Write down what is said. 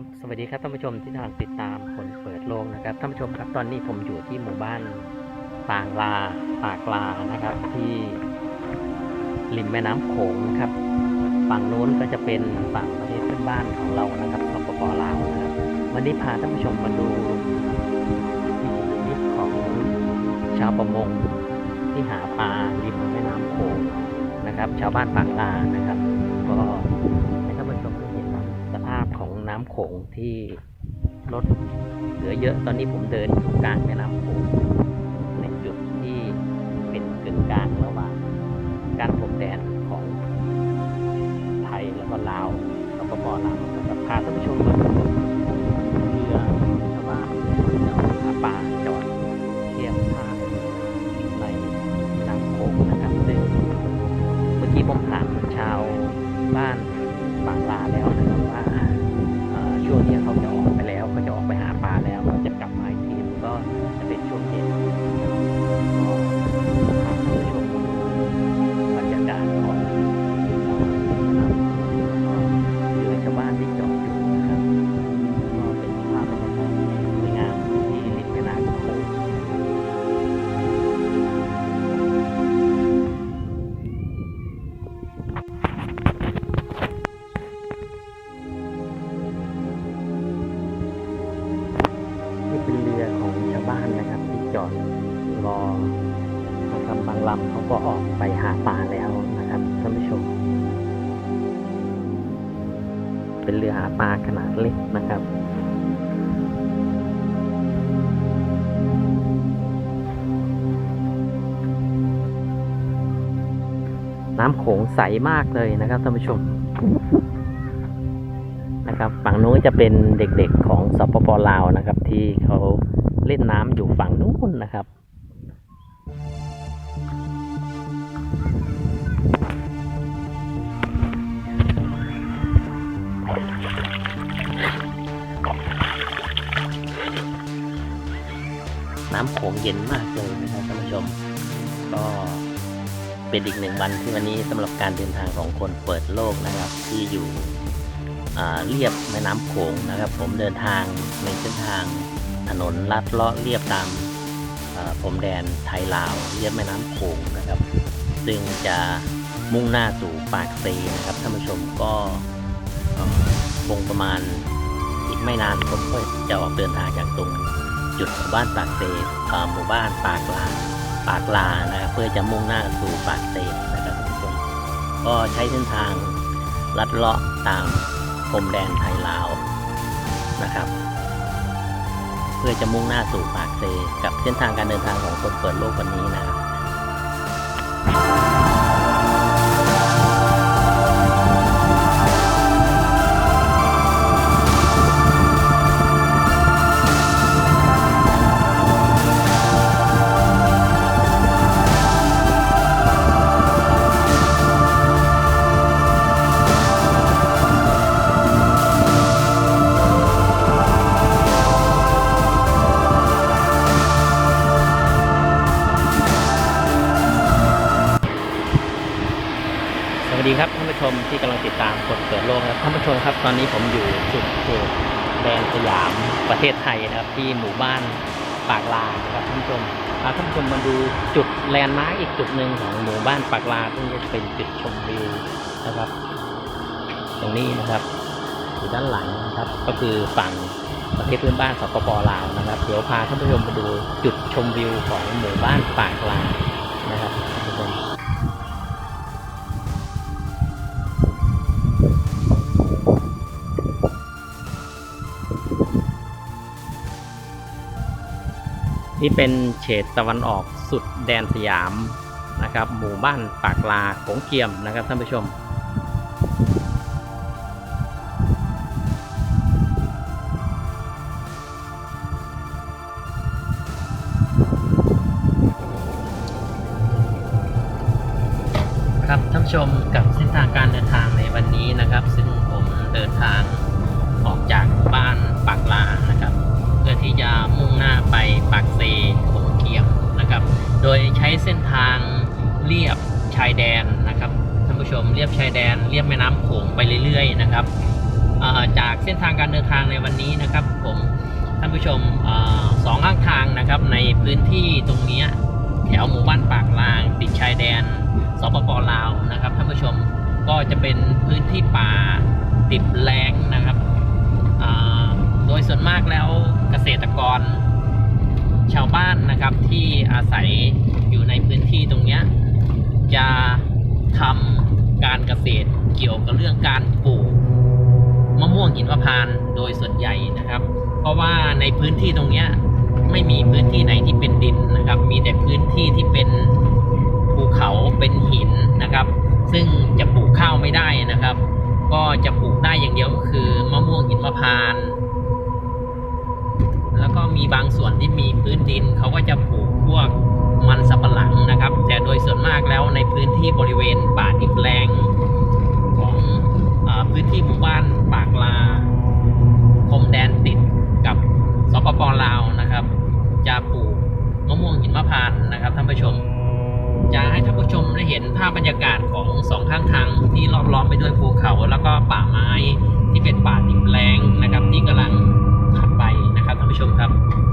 ครับสวัสดีครับท่านผู้ชมที่กำลังติดตามคนเปิดโลกนะครับท่านผู้ชมครับตอนนี้ผมอยู่ที่หมู่บ้านปางลาปากลานะครับ ที่ริมแม่น้ำโขงนะครับฝั่งโน้นก็จะเป็นฝั่งประเทศเพื่อนบ้านของเรานะครับสปปลาวนะครับ วันนี้พาท่านผู้ชมมาดูวิถีชีวิตของชาวประมงที่หาปลาริมแม่น้ำโขงนะครับ ชาวบ้านปางลานะครับ ก็ น้ำโขงที่ลดเหลือเยอะ ตอนนี้ผมเดินอยู่กลางแม่น้ำโขงในจุดที่เป็นกึ่งกลาง เป็นเรือหาปลาขนาดเล็กนะครับ น้ำโขงใสมากเลยนะครับท่านผู้ชมนะครับฝั่งนู้นจะเป็นเด็กๆของสปปลาวนะครับ ที่เขาเล่นน้ำอยู่ฝั่งนู้นนะครับ น้ำโขงเย็นมากเลยนะครับท่านผู้ชม ก็เป็นอีกหนึ่งวันที่วันนี้สำหรับการเดินทางของคนเปิดโลกนะครับที่อยู่เรียบแม่น้ำโขงนะครับ ผมเดินทางในเส้นทางถนนลัดเลาะเรียบตามพรมแดนไทยลาวเรียบแม่น้ำโขงนะครับ ซึ่งจะมุ่งหน้าสู่ปากเซนะครับท่านผู้ชมก็คงประมาณอีกไม่นานผมก็จะออกเดินทางจากตรง จุดหมู่บ้านปากเซเอ่อหมู่บ้านปากลาปากลานะครับเพื่อจะมุ่งหน้าสู่ปากเซนะครับท่านก็ใช้เส้นทางลัดเลาะตามพรมแดนไทยลาวนะครับ เพื่อจะมุ่งหน้าสู่ปากเซกับเส้นทางการเดินทางของคนเปิดโลกวันนี้นะครับ สวัสดีครับท่านผู้ชมที่กำลังติดตามคนเปิดโลกนะครับท่านผู้ชมครับ ตอนนี้ผมอยู่จุดเขตแดนสยามประเทศไทยนะครับ ที่หมู่บ้านปากลานะครับท่านผู้ชมพาท่านผู้ชมมาดูจุดแลนด์มาร์กอีกจุดหนึ่งของหมู่บ้านปากลาซึ่งจะเป็นจุดชมวิวนะครับ ตรงนี้นะครับอยู่ด้านหลังนะครับ ก็คือฝั่งประเทศเพื่อนบ้านสปปลาวนะครับ เดี๋ยวพาท่านผู้ชมมาดูจุดชมวิวของหมู่บ้านปากลา นี่เป็นเฉดตะวันออกสุดแดนสยามนะครับ หมู่บ้านปากลาโขงเกียมนะครับท่านผู้ชม ครับท่านผู้ชมกับเส้นทางการเดินทางในวันนี้นะครับ ซึ่งผมเดินทางออกจากบ้านปากลานะครับ พื่อที่จะมุ่งหน้าไปปากเซโขงเกียมนะครับ โดยใช้เส้นทางเรียบชายแดนนะครับท่านผู้ชมเรียบชายแดนเรียบแม่น้ำโขงไปเรื่อยๆนะครับจากเส้นทางการเดินทางในวันนี้นะครับ ผมท่านผู้ชมอสองข้างทางนะครับในพื้นที่ตรงนี้แถวหมู่บ้านปากลาง ติดชายแดนสปปลาวนะครับท่านผู้ชมก็จะเป็นพื้นที่ป่าติดแล้งนะครับโดยส่วนมากแล้ว เกษตรกร ชาวบ้านนะครับที่อาศัยอยู่ในพื้นที่ตรงนี้จะทำการเกษตรเกี่ยวกับเรื่องการปลูกมะม่วงหินมะพานโดยส่วนใหญ่นะครับ เพราะว่าในพื้นที่ตรงนี้ไม่มีพื้นที่ไหนที่เป็นดินนะครับ มีแต่พื้นที่ที่เป็นภูเขาเป็นหินนะครับ ซึ่งจะปลูกข้าวไม่ได้นะครับ ก็จะปลูกได้อย่างเดียวก็คือมะม่วงหินมะพานต์แล้ว ก็มีบางส่วนที่มีพื้นดินเขาก็จะปลูกพวกมันสับปะหลังนะครับ แต่โดยส่วนมากแล้วในพื้นที่บริเวณป่าดิบแรงของอพื้นที่หมู่บ้านปากลาพรมแดนติดกับสปปลาวนะครับ จะปลูกมะม่วงหินมะพานนะครับท่านผู้ชม จะให้ท่านผู้ชมได้เห็นภาพบรรยากาศของสองข้างทางที่รอบล้อมไปด้วยภูเขา แล้วก็ป่าไม้ที่เป็นป่าดิบแรงนะครับ ที่กำลังถัดไป ผู้ชมครับ